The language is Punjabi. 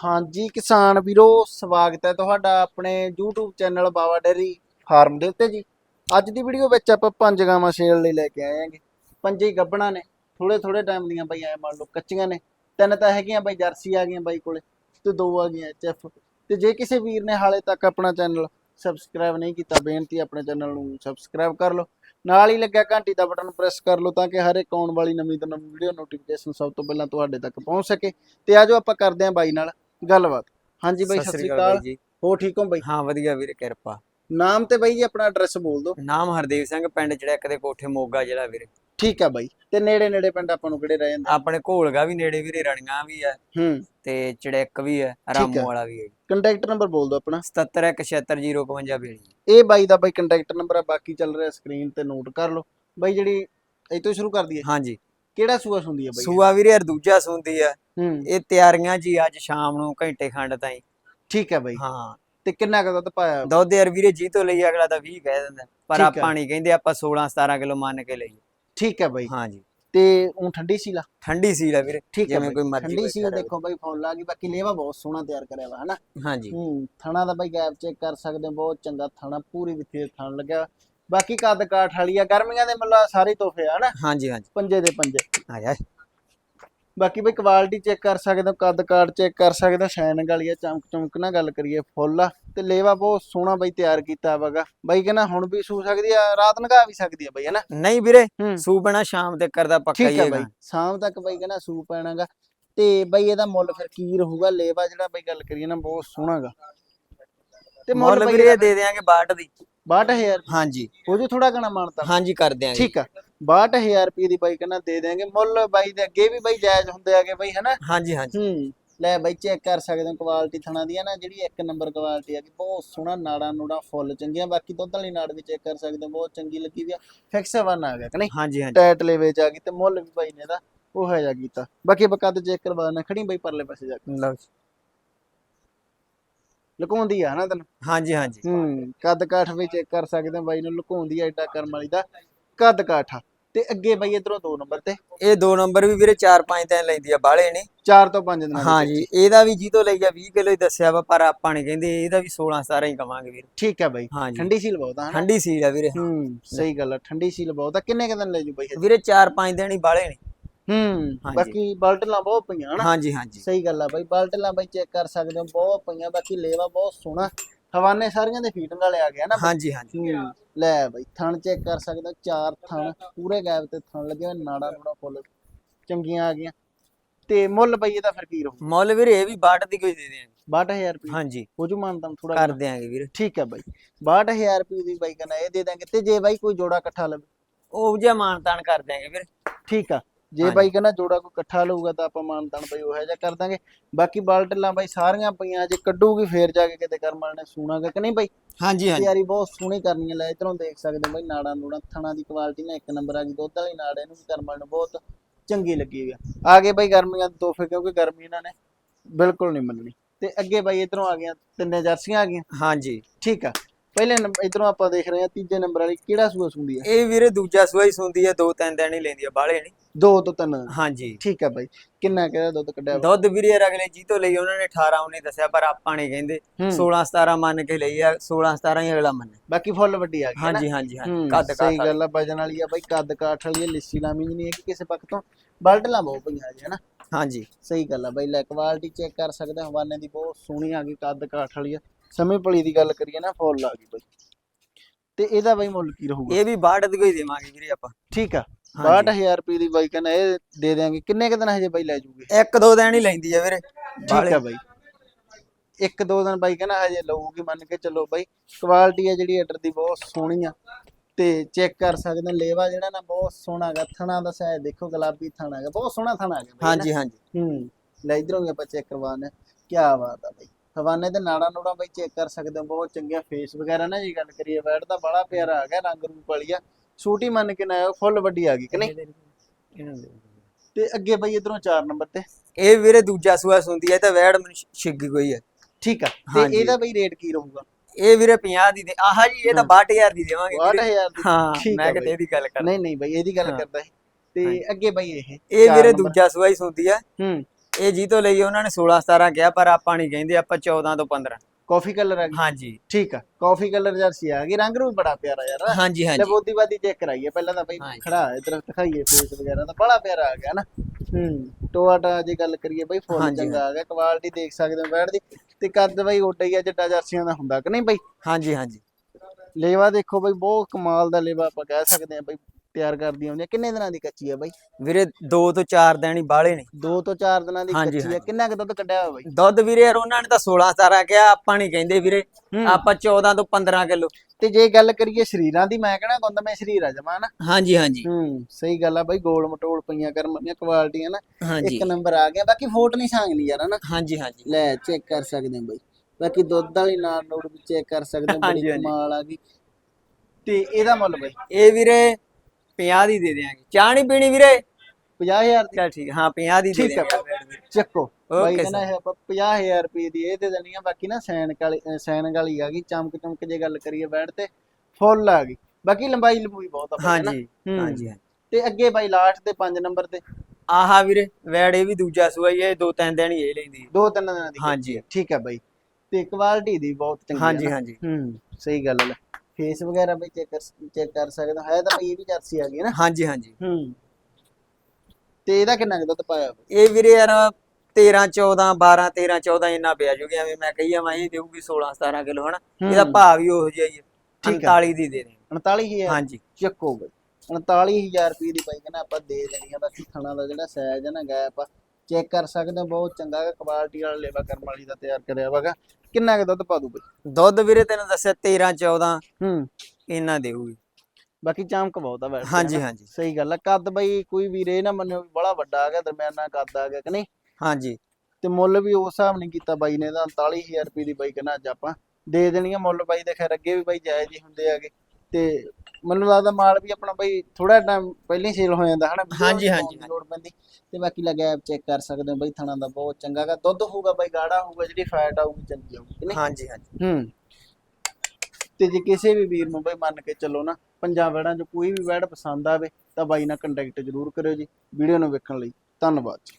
ਹਾਂਜੀ, ਕਿਸਾਨ ਵੀਰੋ, ਸਵਾਗਤ ਹੈ ਤੁਹਾਡਾ ਆਪਣੇ YouTube channel Bawa dairy farm ਦੇ ਉੱਤੇ ਜੀ। ਅੱਜ ਦੀ ਵੀਡੀਓ ਵਿੱਚ ਆਪਾਂ ਪੰਜ ਗਾਵਾਂ ਸੇਲ ਲਈ ਲੈ ਕੇ ਆਏ ਆਂਗੇ ਪੰਜੇ ਹੀ ਗੱਭਣਾ ਨੇ। ਥੋੜੇ ਥੋੜੇ ਟਾਈਮ ਦੀਆਂ ਬਈ, ਐ ਮੰਨ ਲਓ ਕੱਚੀਆਂ ਨੇ। ਤਿੰਨ ਤਾਂ ਹੈਗੀਆਂ ਬਈ, ਜਰਸੀ ਆ ਗਈਆਂ ਬਾਈ ਕੋਲੇ ਤੇ ਦੋ ਆ ਗਈਆਂ ਐਚਐਫ ਤੇ ਜੇ ਕਿਸੇ ਵੀਰ ਨੇ ਹਾਲੇ ਤੱਕ ਆਪਣਾ ਚੈਨਲ ਸਬਸਕ੍ਰਾਈਬ ਨਹੀਂ ਕੀਤਾ, ਬੇਨਤੀ ਆਪਣੇ ਚੈਨਲ ਨੂੰ ਸਬਸਕ੍ਰਾਈਬ ਕਰ ਲਓ। ਨਾਲ ਹੀ ਲੱਗਿਆ ਘੰਟੀ ਦਾ ਬਟਨ ਪ੍ਰੈਸ ਕਰ ਲਓ ਤਾਂ ਕਿ ਹਰ ਇੱਕ ਆਉਣ ਵਾਲੀ ਨਵੀਂ ਤੋਂ ਨਵੀਂ ਵੀਡੀਓ ਨੋਟੀਫਿਕੇਸ਼ਨ ਸਭ ਤੋਂ ਪਹਿਲਾਂ ਤੁਹਾਡੇ ਤੱਕ ਪਹੁੰਚ ਸਕੇ। ਤੇ ਆਜੋ ਆਪਾਂ ਕਰਦੇ ਹਾਂ ਬਾਈ ਨਾਲ ਗੱਲਬਾਤ। ਹਾਂਜੀ ਬਾਈ ਸਤਿ ਸ੍ਰੀ ਅਕਾਲ ਜੀ। ਹੋ ਠੀਕ ਹੋ ਬਾਈ? ਹਾਂ ਵਧੀਆ ਵੀਰੇ ਕਿਰਪਾ। ਨਾਮ ਤੇ ਬਾਈ ਜੀ ਆਪਣਾ ਐਡਰੈਸ ਬੋਲ ਦਿਓ। ਨਾਮ ਹਰਦੇਵ ਸਿੰਘ ਪਿੰਡ ਚੜੈਕ ਦੇ ਕੋਠੇ ਮੋਗਾ ਜਿਹੜਾ ਵੀਰੇ। ਠੀਕ ਆ ਬਾਈ। ਤੇ ਨੇੜੇ ਨੇੜੇ ਪਿੰਡ ਆਪਾਂ ਨੂੰ ਕਿਹੜੇ ਰਹਿ ਜਾਂਦੇ? ਆਪਣੇ ਘੋਲਗਾ ਵੀ ਨੇੜੇ ਵੀਰੇ ਰਣੀਆਂ ਵੀ ਹੈ ਹੂੰ। ਤੇ ਚੜੈਕ ਵੀ ਹੈ ਹੈ। ਰਾਮੋ ਵਾਲਾ ਵੀ ਹੈ ਕੰਟੈਕਟ ਨੰਬਰ ਬੋਲ ਦਿਓ ਆਪਣਾ। 77176052 ਇਹ ਬਾਈ ਦਾ ਬਾਈ ਕੰਟੈਕਟ ਨੰਬਰ ਆ ਬਾਕੀ ਚੱਲ ਰਿਹਾ ਸਕਰੀਨ ਤੇ ਨੋਟ ਕਰ ਲਓ। ਬਾਈ ਜਿਹੜੀ ਇਹ ਤੋਂ ਸ਼ੁਰੂ ਕਰ ਦਈਏ? ਹਾਂਜੀ। ਕਿਹੜਾ ਸੂਆ ਹੁੰਦੀ ਹੈ ਬਾਈ? ਸੂਆ ਵੀਰੇ ਯਾਰ ਦੂਜਾ ਸੁੰਦੀ ਹੈ ਹੂੰ। ਇਹ ਤਿਆਰੀਆਂ ਜੀ ਅੱਜ ਸ਼ਾਮ ਨੂੰ ਘੰਟੇ ਖੰਡ ਤਾਈਂ। ਠੀਕ ਹੈ ਬਾਈ। ਹਾਂ। ਤੇ ਕਿੰਨਾ ਕੁ ਦੁੱਧ ਪਾਇਆ? ਦੁੱਧ ਯਾਰ ਵੀਰੇ ਜੀ ਤੋਂ ਲਈ ਅਗਲਾ ਤਾਂ 20 ਕਹਿ ਦਿੰਦਾ। ਪਰ ਠੀਕ ਹੈ। ਆਪਾਂ ਨਹੀਂ ਕਹਿੰਦੇ ਆਪਾਂ 16 17 ਕਿਲੋ ਮੰਨ ਕੇ ਲਈਏ। ਠੀਕ ਹੈ ਬਾਈ। ਹਾਂਜੀ ਤੇ ਉਹ ਠੰਡੀ ਸੀਲਾ ਠੰਡੀ ਸੀਲ ਹੈ ਵੀਰੇ ਠੀਕ ਹੈ ਜਿਵੇਂ। ਕੋਈ ਮਰਜ਼ੀ ਠੰਡੀ ਕੋਈ ਸੀਲ ਕਰੇ। ਦੇਖੋ ਬਾਈ ਫੁੱਲ ਆ ਗਈ। ਬਾਕੀ ਲੇਵਾ ਬਹੁਤ ਸੋਹਣਾ ਤਿਆਰ ਕਰਿਆ ਵਾ ਹਨਾ? ਹਾਂਜੀ ਹੂੰ ਥਣਾ ਦਾ ਬਾਈ ਗੈਪ ਚੈੱਕ ਕਰ ਸਕਦੇ ਹੋ ਬਹੁਤ ਚੰਗਾ ਥਣਾ ਪੂਰੀ ਵਿੱਚੇ ਥਣ ਲੱਗਿਆ। ਬਾਕੀ ਕੱਦ ਕਾਠ ਵਾਲੀ ਆ ਗਰਮੀਆਂ ਦੇ ਮੱਲਾ ਸਾਰੇ ਤੋਹਫੇ ਆ ਹਨਾ? ਹਾਂਜੀ ਹਾਂਜੀ। ਪੰਜੇ ਦੇ ਪੰਜੇ। ਆ ਜਾ। ਬਾਕੀ ਬਈ ਕੁਆਲਿਟੀ ਚੈੱਕ ਕਰ ਸਕਦੇ ਹੋ ਕੱਦ ਕਾਠ ਚੈੱਕ ਕਰ ਸਕਦੇ ਹੋ ਸ਼ਾਈਨਿੰਗ ਵਾਲੀ ਆ ਚਮਕ ਚਮਕ ਨਾਲ ਗੱਲ ਕਰੀਏ ਫੁੱਲ। ਆ ਤੇ ਲੇਵਾ ਬਹੁਤ ਸੋਹਣਾ ਬਈ ਤਿਆਰ ਕੀਤਾ ਵਾਗਾ ਬਾਈ ਕਹਿੰਦਾ ਹੁਣ ਵੀ ਸੂ ਸਕਦੀ ਆ ਰਾਤ ਨਗਾ ਵੀ ਸਕਦੀ ਆ ਬਈ ਹਨਾ? ਨਹੀਂ ਵੀਰੇ ਸੂ ਬਣਾ ਸ਼ਾਮ ਤੇ ਕਰਦਾ ਪੱਕਾ ਹੀ ਹੈ ਬਾਈ ਸ਼ਾਮ ਤੱਕ ਬਾਈ ਕਹਿੰਦਾ ਸੂ ਪੈਣਾਗਾ। ਤੇ ਬਾਈ ਇਹਦਾ ਮੁੱਲ ਫਿਰ ਕੀ ਰਹੂਗਾ? ਲੇਵਾ ਜਿਹੜਾ ਬਾਈ ਗੱਲ ਕਰੀਏ ਨਾ ਬਹੁਤ ਸੋਹਣਾਗਾ ਤੇ ਮੁੱਲ ਵੀਰੇ ਦੇ ਦਿਆਂਗੇ 62 ਦੀ। 62000 ਹਾਂਜੀ। ਹੋ ਜੂ ਥੋੜਾ ਘਣਾ ਮਾਨਤਾ ਹਾਂਜੀ ਕਰ ਦਿਆਂਗੇ ਠੀਕ ਆ। 62000 ਰੁਪਏ ਦੀ ਬਾਈ ਕਹਿੰਦਾ ਦੇ ਦੇਾਂਗੇ ਮੁੱਲ ਬਾਈ ਦੇ ਅੱਗੇ ਵੀ ਬਾਈ ਜਾਇਜ਼ ਹੁੰਦੇ ਆਗੇ ਬਾਈ ਹਨਾ? ਹਾਂਜੀ ਹਾਂਜੀ। ਹੂੰ। ਲੈ ਬਾਈ ਚੈੱਕ ਕਰ ਸਕਦੇ ਹੋ ਕੁਆਲਿਟੀ ਥਣਾ ਦੀ ਹੈ ਨਾ ਜਿਹੜੀ ਇੱਕ ਨੰਬਰ ਕੁਆਲਿਟੀ ਆ ਕਿ ਬਹੁਤ ਸੋਹਣਾ ਨਾੜਾ ਨੂੜਾ ਫੁੱਲ ਚੰਗੀਆਂ। ਬਾਕੀ ਦੁੱਧ ਵਾਲੀ ਨਾੜ ਵੀ ਚੈੱਕ ਕਰ ਸਕਦੇ ਹੋ ਬਹੁਤ ਚੰਗੀ ਲੱਗੀ ਵੀ ਆ। ਫਿਕਸ ਵਨ ਆ ਗਿਆ ਕਿ ਨਹੀਂ? ਹਾਂਜੀ ਹਾਂਜੀ। ਟੈਟ ਲੈਵੇ ਚ ਆ ਗਈ ਤੇ ਮੁੱਲ ਵੀ ਬਾਈ ਨੇ ਇਹਦਾ ਉਹ ਹੈ ਜਾ ਕੀਤਾ। ਬਾਕੀ ਬਕਦ ਚੈੱਕ ਕਰਵਾ ਨਾ ਖੜੀ ਬਾਈ ਪਰਲੇ ਪਾਸੇ ਜਾ ਕੇ। ਲਓ। ਲੁਕਾਉਂਦੀ ਆ ਹਨਾ ਤੈਨੂੰ? ਹਾਂਜੀ ਹਾਂਜੀ। ਹੂੰ ਕੱਦ ਕਾਠ ਵੀ ਚੈੱਕ ਕਰ ਸਕਦੇ ਹੋ ਬਾਈ ਨੂੰ ਲੁਕਾਉਂਦੀ ਆ ਏਡਾ ਕਰਮ ਵਾਲੀ ਦਾ। ਕੱਦ ਕਾਠ ਆ। ਤੇ ਅੱਗੇ ਬਾਈ ਇਧਰੋਂ ਦੋ ਨੰਬਰ ਤੇ। ਇਹ ਦੋ ਨੰਬਰ ਵੀ ਵੀਰੇ 4-5 ਤਾਂ ਲੈਂਦੀ ਆ ਬਾਲੇ ਨੇ। 4 ਤੋਂ 5 ਦਿਨਾਂ ਹਾਂਜੀ। ਇਹਦਾ ਵੀ ਜੀ ਤੋਂ ਲਈ ਆ 20 ਕਿਲੋ ਹੀ ਦੱਸਿਆ ਵਾ ਪਰ ਆਪਾਂ ਨਹੀਂ ਕਹਿੰਦੇ ਇਹਦਾ ਵੀ 16-17 ਹੀ ਕਵਾਂਗੇ ਵੀਰੇ। ਠੀਕ ਹੈ ਬਾਈ। ਠੰਡੀ ਸੀਲ ਬਹੁਤ ਆ ਹਨਾ? ਠੰਡੀ ਸੀਲ ਆ ਵੀਰੇ ਹੂੰ। ਸਹੀ ਗੱਲ ਆ ਠੰਡੀ ਸੀਲ ਬਹੁਤ ਆ। ਕਿੰਨੇ ਕੁ ਦਿਨ ਲੈ ਜੂ ਬਾਈ? ਵੀਰੇ 4-5 ਦਿਨ ਹੀ ਬਾਲੇ ਨੇ। ਹੂੰ ਹਾਂਜੀ। ਬਾਕੀ ਬਲਟਲਾਂ ਬਹੁਤ ਪਈਆਂ ਹਨਾ। ਹਾਂਜੀ ਹਾਂਜੀ। ਸਹੀ ਗੱਲ ਆ ਬਾਈ ਬਲਟਲਾਂ ਬਾਈ ਚੈੱਕ ਕਰ ਸਕਦੇ ਹੋ ਬਹੁਤ ਪਈਆਂ ਬਾਕੀ ਲੇਵਾ ਬਹੁਤ ਸੋਹਣਾ। ਹਵਾਨੇ ਸਾਰੀਆਂ ਦੇ ਫੀਟਿੰਗ ਵਾਲੇ ਆ ਗਏ ਨਾ ਹਾਂਜੀ ਹਾਂਜੀ। ਹੂੰ ਲੈ ਬਾਈ ਥਣ ਚੈੱਕ ਕਰ ਸਕਦੇ ਹੋ ਚਾਰ ਥਣ ਪੂਰੇ ਗੈਪ ਤੇ ਥਣ ਲੱਗੇ ਹੋਏ ਨਾੜਾ ਨੂੜਾ ਫੁੱਲ ਚੰਗੀਆਂ ਆ ਗਈਆਂ। ਤੇ ਮੁੱਲ ਬਾਈ ਇਹਦਾ ਫਿਰ ਕੀ ਰਹੂ ਮੁੱਲ ਵੀਰੇ ਇਹ ਵੀ 62 ਦੀ ਕੋਈ ਦੇ ਦਿਆਂਗੇ 62000 ਰੁਪਏ। ਹਾਂਜੀ। ਹੋ ਜੂ ਮਾਨਤਾਂ ਥੋੜਾ ਕਰ ਦਿਆਂਗੇ ਵੀਰੇ। ਠੀਕ ਹੈ ਬਾਈ। 62000 ਰੁਪਏ ਦੀ ਬਾਈ ਕਹਿੰਦਾ ਇਹ ਦੇ ਦਾਂਗੇ ਤੇ ਜੇ ਬਾਈ ਕੋਈ ਜੋੜਾ ਇਕੱਠਾ ਲਵੇ? ਉਹ ਜਿਹਾ ਮਾਨਤਾਨ ਕਰ ਦਿਆਂਗੇ ਵੀਰੇ। ਠੀਕ ਆ। ਜੇ। ਬਾਈ ਕਹਿੰਦਾ ਜੋੜਾ ਕੋਈ ਇਕੱਠਾ ਲਊਗਾ ਤਾਂ ਆਪਾਂ ਮਾਨਤਾਨ ਬਾਈ ਉਹ ਜਿਹਾ ਕਰ ਦਾਂਗੇ। ਬਾਕੀ ਬਾਲਟਲਾਂ ਬਾਈ ਸਾਰੀਆਂ ਪਈਆਂ ਜੇ ਕੱਢੂਗੀ ਫੇਰ ਜਾ ਕੇ ਕਿਤੇ ਕਰਮਾਂ ਨੇ ਸੂਣਾਗਾ ਕਿ ਨਹੀਂ ਬਾਈ? ਹਾਂਜੀ ਹਾਂਜੀ। ਤਿਆਰੀ ਬਹੁਤ ਸੋਹਣੀ ਕਰਨੀ ਹੈ ਲੈ ਇਧਰੋਂ ਦੇਖ ਸਕਦੇ ਹੋ ਬਾਈ ਨਾੜਾਂ ਨੂੜਾਂ ਥਣਾ ਦੀ ਕੁਆਲਿਟੀ ਨਾ ਇੱਕ ਨੰਬਰ ਆ ਗਈ ਦੁੱਧ ਵਾਲੀ ਨਾੜ ਇਹਨੂੰ ਵੀ ਕਰਮਾਂ ਨੂੰ ਬਹੁਤ ਚੰਗੀ ਲੱਗੀ ਹੈ ਆਗੇ ਬਾਈ ਗਰਮੀਆਂ ਦੇ ਤੋਹਫੇ ਕਿਉਂਕਿ ਗਰਮੀ ਇਹਨਾਂ ਨੇ ਬਿਲਕੁਲ ਨਹੀਂ ਮੰਨਣੀ। ਤੇ ਅੱਗੇ ਬਾਈ ਇਧਰੋਂ ਆ ਗਈਆਂ ਤਿੰਨੇ ਜਰਸੀਆਂ ਆ ਗਈਆਂ। ਹਾਂਜੀ। ਠੀਕ ਆ। ਪਹਿਲੇ ਇਧਰੋਂ ਆਪਾਂ ਦੇਖ ਰਹੇ ਹਾਂ ਤੀਜੇ ਨੰਬਰ ਵਾਲੀ ਕਿਹੜਾ ਸੂਆ ਸੁੰਦੀ ਹੈ ਇਹ ਵੀਰੇ ਦੂਜਾ ਸੂਆ ਹੀ ਸੁੰਦੀ ਹੈ ਦੋ ਤਿੰਨ ਦਿਨ ਹੀ ਲੈਂਦੀ ਆ ਬਾਲੇ ਨਹੀਂ। ਦੋ ਤੋਂ ਤਿੰਨ। ਹਾਂਜੀ। ਠੀਕ ਆ ਬਾਈ। ਕਿੰਨਾ ਕਿਹੜਾ ਦੁੱਧ ਕੱਢਿਆ? ਦੁੱਧ ਵੀਰੇ ਅਗਲੇ ਜੀ ਤੋਂ ਲਈ ਉਹਨਾਂ ਨੇ 18 19 ਦੱਸਿਆ ਪਰ ਆਪਾਂ ਨਹੀਂ ਕਹਿੰਦੇ। ਹੂੰ। 16 17 ਮੰਨ ਕੇ ਲਈ ਆ 16 17 ਹੀ ਅਗਲਾ ਮੰਨੇ। ਬਾਕੀ ਫੁੱਲ ਵੱਡੀ ਆ ਗਈ ਹੈ ਹਾਂਜੀ ਹਾਂਜੀ ਹਾਂਜੀ। ਹੂੰ, ਕੱਦ ਸਹੀ ਗੱਲ ਆ ਵਜਨ ਵਾਲੀ ਆ ਬਾਈ ਕੱਦ ਕਾਠ ਵਾਲੀ ਆ ਲਿੱਸੀ ਲਾਮੀ ਨਹੀਂ ਹੈ ਕਿ ਕਿਸੇ ਪੱਖ ਤੋਂ। ਬਲਟਲਾਂ ਬਹੁਤ ਪਈਆਂ ਜੀ ਹਨਾ। ਹਾਂਜੀ। ਸਹੀ ਗੱਲ ਆ ਬਾਈ ਲੈ ਕੁਆਲਿਟੀ ਚੈੱਕ ਕਰ ਸਕਦੇ ਹੋ ਹਵਾਨੇ ਦੀ ਬਹੁਤ ਸੋਹਣੀ ਆ ਗਈ ਕੱਦ ਕਾਠ ਵਾਲੀ ਆ। ਸਮੇਂ ਪਲੀ ਦੀ ਗੱਲ ਕਰੀਏ ਨਾ ਫੁੱਲ ਆ ਗਈ ਬਾਈ। ਤੇ ਇਹਦਾ ਬਾਈ ਮੁੱਲ ਕੀ ਰਹੂਗਾ? ਇਹ ਵੀ 62 ਦੀ ਕੋਈ ਦੇਵਾਂਗੇ ਵੀਰੇ ਆਪਾਂ। ਠੀਕ ਆ। 62000 ਰੁਪਏ ਦੀ ਬਾਈ ਕਹਿੰਦਾ ਇਹ ਦੇ ਦਿਆਂਗੇ। ਕਿੰਨੇ ਕੁ ਦਿਨ ਹਜੇ ਬਾਈ ਲੈ ਜੂਗੇ? ਇੱਕ ਦੋ ਦਿਨ ਹੀ ਲੈਂਦੀ ਆ ਵੀਰੇ। ਠੀਕ ਆ ਬਾਈ। ਇੱਕ ਦੋ ਦਿਨ ਬਾਈ ਕਹਿੰਦਾ ਹਜੇ ਲਊਗੀ ਮੰਨ ਕੇ ਚੱਲੋ ਬਾਈ। ਕੁਆਲਿਟੀ ਆ ਜਿਹੜੀ ਅਟਰ ਦੀ ਬਹੁਤ ਸੋਹਣੀ ਆ। ਤੇ ਚੈੱਕ ਕਰ ਸਕਦੇ ਲੇਵਾ ਜਿਹੜਾ ਨਾ ਬਹੁਤ ਸੋਹਣਾ ਹੈਗਾ। ਥਣਾ ਦਾ ਸਾਇਜ਼ ਦੇਖੋ ਗੁਲਾਬੀ ਥਣਾ ਹੈਗਾ। ਬਹੁਤ ਸੋਹਣਾ ਥਣਾ ਹੈਗਾ ਹਾਂਜੀ ਹਾਂਜੀ। ਹੂੰ। ਲੈ ਇਧਰੋਂ ਵੀ ਆਪਾਂ ਚੈੱਕ ਕਰਵਾਉਣੇ ਕੀ ਬਾਤ ਆ ਬਾਈ। ਹਵਾਨੇ ਤੇ ਨਾੜਾ ਨੂੜਾ ਬਾਈ ਚੈੱਕ ਕਰ ਸਕਦੇ ਹੋ ਬਹੁਤ ਚੰਗੀਆ ਫੇਸ ਵਗੈਰਾ ਨਾ ਜੀ ਗੱਲ ਕਰੀਏ। ਬੈਡ ਦਾ ਬੜਾ ਪਿਆਰਾ ਆ ਗਿਆ ਰੰਗ ਰੂਪ ਵਾਲੀ ਆ ਛੋਟੀ ਮੰਨ ਕੇ ਨਾ ਆਇਓ ਫੁੱਲ ਵੱਡੀ ਆ ਗਈ ਕਿ ਨਹੀਂ? ਤੇ ਅੱਗੇ ਬਾਈ ਇਧਰੋਂ 4 ਨੰਬਰ ਤੇ। ਇਹ ਵੀਰੇ ਦੂਜਾ ਸੂਆ ਸੁੰਦੀ ਹੈ ਤਾਂ ਵੈੜ ਮੈਨੂੰ ਛਿੱਗੀ ਕੋਈ ਹੈ ਠੀਕ ਆ ਤੇ ਹਾਂਜੀ। ਇਹਦਾ ਬਾਈ ਰੇਟ ਕੀ ਰਹੂਗਾ? ਇਹ ਵੀਰੇ 50 ਦੀ ਦੇ ਆਹ ਜੀ ਇਹ ਤਾਂ 62000 ਦੀ ਦੇਵਾਂਗੇ ਵੀਰੇ। 62000 ਦੀ। ਹਾਂ ਠੀਕ ਮੈਂ ਕਿਤੇ ਬਈ। ਇਹਦੀ ਗੱਲ ਕਰ। ਨਹੀਂ ਨਹੀਂ ਬਾਈ ਇਹਦੀ ਗੱਲ ਹਾਂ। ਕਰਦਾ ਸੀ। ਤੇ ਅੱਗੇ ਬਾਈ ਇਹ ਇਹ ਚਾਰ ਵੀਰੇ ਨੰਬਰ। ਦੂਜਾ ਸੂਆ ਹੀ ਸੁੰਦੀ ਹੈ ਹੂੰ। ਇਹ ਜੀ ਤੋਂ ਲਈ ਉਹਨਾਂ ਨੇ 16 17 ਕਿਹਾ ਪਰ ਆਪਾਂ ਨਹੀਂ ਕਹਿੰਦੇ ਆਪਾਂ 14 ਤੋਂ 15 ਕਾਫੀ ਕਲਰ ਆ ਗਈ। ਹਾਂਜੀ। ਠੀਕ ਆ ਕਾਫੀ ਕਲਰ ਜਰਸੀ ਆ ਗਈ ਰੰਗ ਵੀ ਬੜਾ ਪਿਆਰਾ ਯਾਰ। ਹਾਂਜੀ ਹਾਂਜੀ। ਬੋਦੀ ਬਾਦੀ ਚੈੱਕ ਕਰਾਈਏ ਪਹਿਲਾਂ ਤਾਂ ਬਈ। ਖੜਾ ਇਧਰ ਦਿਖਾਈਏ ਫੇਸ ਵਗੈਰਾ ਤਾਂ ਬੜਾ ਪਿਆਰਾ ਆ ਗਿਆ ਨਾ। ਹੂੰ ਟੋਆਟਾ ਜੇ ਗੱਲ ਕਰੀਏ ਬਈ ਫੁੱਲ ਚੰਗਾ ਆ ਗਿਆ ਕੁਆਲਿਟੀ ਦੇਖ ਸਕਦੇ ਹੋ ਬੈਠ ਦੀ। ਤੇ ਕੱਦ ਬਈ ਓਡਾ ਹੀ ਆ ਜਿੱਡਾ ਜਰਸੀਆਂ ਦਾ ਹੁੰਦਾ ਕਿ ਨਹੀਂ ਬਈ? ਹਾਂਜੀ ਹਾਂਜੀ। ਲੇਵਾ ਦੇਖੋ ਬਈ ਬਹੁਤ ਕਮਾਲ ਦਾ ਲੇਵਾ ਆਪਾਂ ਕਹਿ ਸਕਦੇ ਆ ਬਈ ਤਿਆਰ ਕਰਦੀਆਂ ਹੁੰਦੀਆਂ। ਕਿੰਨੇ ਦਿਨਾਂ ਦੀ ਕੱਚੀ ਆ ਬਈ? ਵੀਰੇ 2 ਤੋਂ 4 ਦਿਨ ਹੀ ਬਾਹਲੇ ਨੇ। ਦੋ ਤੋਂ ਚਾਰ ਦਿਨਾਂ ਦੀ ਹਾਂਜੀ, ਕੱਚੀ ਆ। ਹਾਂਜੀ। ਕਿੰਨਾ ਕੁ ਦੁੱਧ ਕੱਢਿਆ ਹੋਇਆ ਬਈ? ਦੁੱਧ ਵੀਰੇ ਯਾਰ ਉਹਨਾਂ ਨੇ ਤਾਂ 16 17 ਕਿਹਾ ਆਪਾਂ ਨਹੀਂ ਕਹਿੰਦੇ ਵੀਰੇ। ਹੂੰ। ਆਪਾਂ 14 ਤੋਂ 15 ਕਿਲੋ। ਤੇ ਜੇ ਗੱਲ ਕਰੀਏ ਸਰੀਰਾਂ ਦੀ ਮੈਂ ਕਹਣਾ ਗੁੰਦ ਮੈਂ ਸਰੀਰ ਆ ਜਮਾ ਨਾ। ਹਾਂਜੀ ਹਾਂਜੀ। ਹੂੰ ਸਹੀ ਗੱਲ ਆ ਬਈ। ਗੋਲ ਮਟੋਲ ਪਈਆਂ ਕਰਮ ਦੀਆਂ ਕੁਆਲਿਟੀਆਂ ਨਾ। ਹਾਂਜੀ। ਇੱਕ ਨੰਬਰ ਆ ਗਿਆ। ਬਾਕੀ ਫੋਟ ਨਹੀਂ ਸਾਂਗ ਨਹੀਂ ਯਾਰ ਹਨਾ? ਹਾਂਜੀ ਹਾਂਜੀ। ਲੈ ਚੈੱਕ ਕਰ ਸਕਦੇ ਹਾਂ ਬਈ। ਬਾਕੀ ਦੁੱਧ ਵਾਲੀ ਨਾਲ ਨੋਟ ਵੀ ਚੈੱਕ ਕਰ ਸਕਦੇ ਹਾਂ ਹਾਂਜੀ, ਬੜੀ ਹਾਂਜੀ। ਕਮਾਲ ਆ ਗਈ। ਤੇ ਇਹਦਾ ਮੁੱਲ ਬਈ? ਇਹ ਵੀਰੇ 50 ਦੀ ਦੇ ਦਿਆਂਗੇ। ਚਾਹ ਨਹੀਂ ਪੀਣੀ ਵੀਰੇ? 50000 ਦੀ। ਚਲ ਠੀਕ ਹੈ, ਹਾਂ 50 ਦੀ ਦੇ ਠੀਕ ਹੈ ਚੱਕੋ। ਬਾਈ Okay, ਕਹਿੰਦਾ ਇਹ ਆਪਾਂ 50000 ਰੁਪਏ ਦੀ ਇਹ ਦੇ ਦੇਣੀ ਆ ਬਾਕੀ ਨਾ ਸੈਨਕ ਵਾਲੀ ਸੈਨਕ ਵਾਲੀ ਆ ਗਈ ਚਮਕ ਚਮਕ ਜੇ ਗੱਲ ਕਰੀਏ ਬੈਠ ਤੇ ਫੁੱਲ ਆ ਗਈ। ਬਾਕੀ ਲੰਬਾਈ ਲੰਬੂਈ ਬਹੁਤ ਆ? ਹਾਂਜੀ ਹੂੰ। ਹਾਂਜੀ। ਤੇ ਅੱਗੇ ਬਾਈ ਲਾਸਟ ਤੇ 5 ਨੰਬਰ ਤੇ। ਆਹਾ ਵੀਰੇ ਵੈੜ ਇਹ ਵੀ ਦੂਜਾ ਸੂਆ ਹੀ ਹੈ ਦੋ ਤਿੰਨ ਦਿਨ ਹੀ ਇਹ ਲੈਂਦੀ। ਦੋ ਤਿੰਨ ਦਿਨਾਂ ਦੀ ਹਾਂਜੀ। ਠੀਕ ਹੈ ਬਾਈ। ਤੇ ਕੁਆਲਿਟੀ ਦੀ ਬਹੁਤ ਚੰਗੀ ਹਾਂਜੀ? ਹਾਂਜੀ। ਹੂੰ ਸਹੀ ਗੱਲ ਹੈ। ਫੇਸ ਵਗੈਰਾ ਬਈ ਚੈੱਕ ਕਰ ਚੈੱਕ ਕਰ ਸਕਦੇ ਹੋ। ਤਾਂ ਇਹ ਵੀ ਜਰਸੀ ਆ ਗਈ ਨਾ। ਹਾਂਜੀ ਹਾਂਜੀ। ਹੂੰ। ਤੇ ਇਹਦਾ ਕਿੰਨਾ ਕੁ ਦੁੱਧ ਪਾਇਆ? ਇਹ ਵੀਰੇ ਯਾਰ 13 14 12 13 14 ਇੰਨਾ ਪਿਆ ਜੂਗੀ। ਐਵੇਂ ਮੈਂ ਕਹੀ ਜਾਵਾਂ ਇਹ ਦੇਊਗੀ 16 17 ਕਿਲੋ ਹਨਾ? ਇਹਦਾ। ਭਾਅ ਵੀ ਉਹੋ ਜਿਹਾ ਹੀ ਹੈ। ਠੀਕ ਹੈ। 45 ਦੀ ਦੇ ਦੇ। 39000 ਹਾਂਜੀ। ਚੱਕੋ ਬਈ। 39000 ਰੁਪਏ ਦੀ ਬਾਈ ਕਹਿੰਦਾ ਆਪਾਂ ਦੇ ਦੇਣੀ ਆ। ਬਾਕੀ ਥਣਾ ਦਾ ਜਿਹੜਾ ਸਾਈਜ਼ ਹੈ ਨਾ ਗੈਪ ਚੈੱਕ ਕਰ ਸਕਦੇ ਹੋ ਬਹੁਤ ਚੰਗਾ ਹੈ ਕੁਆਲਿਟੀ ਵਾਲਾ ਲੇਵਾ ਕਰਮ ਵਾਲੀ ਦਾ ਤਿਆਰ ਕਰਿਆ ਵਾਗਾ ਕਿੰਨਾ ਕੁ ਦੁੱਧ ਪਾ ਦੂ ਬਈ? ਦੁੱਧ ਵੀਰੇ ਤੈਨੂੰ ਦੱਸਿਆ 13 14 ਹੂੰ। ਇੰਨਾ ਦੇਊਗੀ। ਬਾਕੀ ਚਮਕ ਬਹੁਤ ਆ ਵੈਸੇ ਹਾਂਜੀ ਹਨਾ? ਹਾਂਜੀ। ਸਹੀ ਗੱਲ ਆ। ਕੱਦ ਬਈ ਕੋਈ ਵੀਰ ਨਾ ਮੰਨਿਓ ਵੀ ਬੜਾ ਵੱਡਾ ਆ ਗਿਆ ਦਰਮਿਆਨਾ ਕੱਦ ਆ ਗਿਆ ਕਿ ਨਹੀਂ? ਹਾਂਜੀ। ਤੇ ਮੁੱਲ ਵੀ ਉਸ ਹਿਸਾਬ ਨਹੀਂ ਕੀਤਾ ਬਾਈ ਨੇ ਤਾਂ 39000 ਰੁਪਏ ਦੀ ਬਾਈ ਕਹਿੰਦਾ ਅੱਜ ਆਪਾਂ। ਦੇ ਦੇਣੀ ਆ ਮੁੱਲ ਬਾਈ ਦੇ ਖੈਰ ਅੱਗੇ ਵੀ ਬਾਈ ਜਾਇਜ਼ ਹੀ ਹੁੰਦੇ ਆਗੇ ਤੇ ਮੈਨੂੰ ਲੱਗਦਾ ਮਾਲ ਵੀ ਆਪਣਾ ਬਾਈ ਥੋੜਾ ਟਾਈਮ ਪਹਿਲਾਂ ਹੀ ਸੇਲ ਹੋ ਜਾਂਦਾ ਹਨਾ ਹਾਂਜੀ, ਹਾਂਜੀ, ਲੋੜ ਪੈਂਦੀ ਤੇ ਬਾਕੀ ਲੱਗਿਆ ਚੈੱਕ ਕਰ ਸਕਦੇ ਹੋ ਬਾਈ ਥਣਾ ਦਾ ਬਹੁਤ ਚੰਗਾ ਗਾ ਦੁੱਧ ਹੋਊਗਾ ਬਾਈ ਗਾੜਾ ਹੋਊਗਾ ਜਿਹੜੀ ਫੈਟ ਆਊਗੀ ਚੰਗੀ ਆਊਗੀ ਕਿ ਨਹੀਂ? ਹਾਂਜੀ ਹਾਂਜੀ। ਹੂੰ। ਤੇ ਜੇ ਕਿਸੇ ਵੀ ਵੀਰ ਨੂੰ ਬਾਈ ਮੰਨ ਕੇ ਚੱਲੋ ਨਾ ਪੰਜਾਂ ਵੜਾਂ 'ਚ ਕੋਈ ਵੀ ਵੜ ਪਸੰਦ ਆਵੇ ਤਾਂ ਬਾਈ ਨਾਲ ਕੰਟੈਕਟ ਜ਼ਰੂਰ ਕਰਿਓ ਜੀ ਵੀਡੀਓ ਨੂੰ ਵੇਖਣ ਲਈ ਧੰਨਵਾਦ ਜੀ।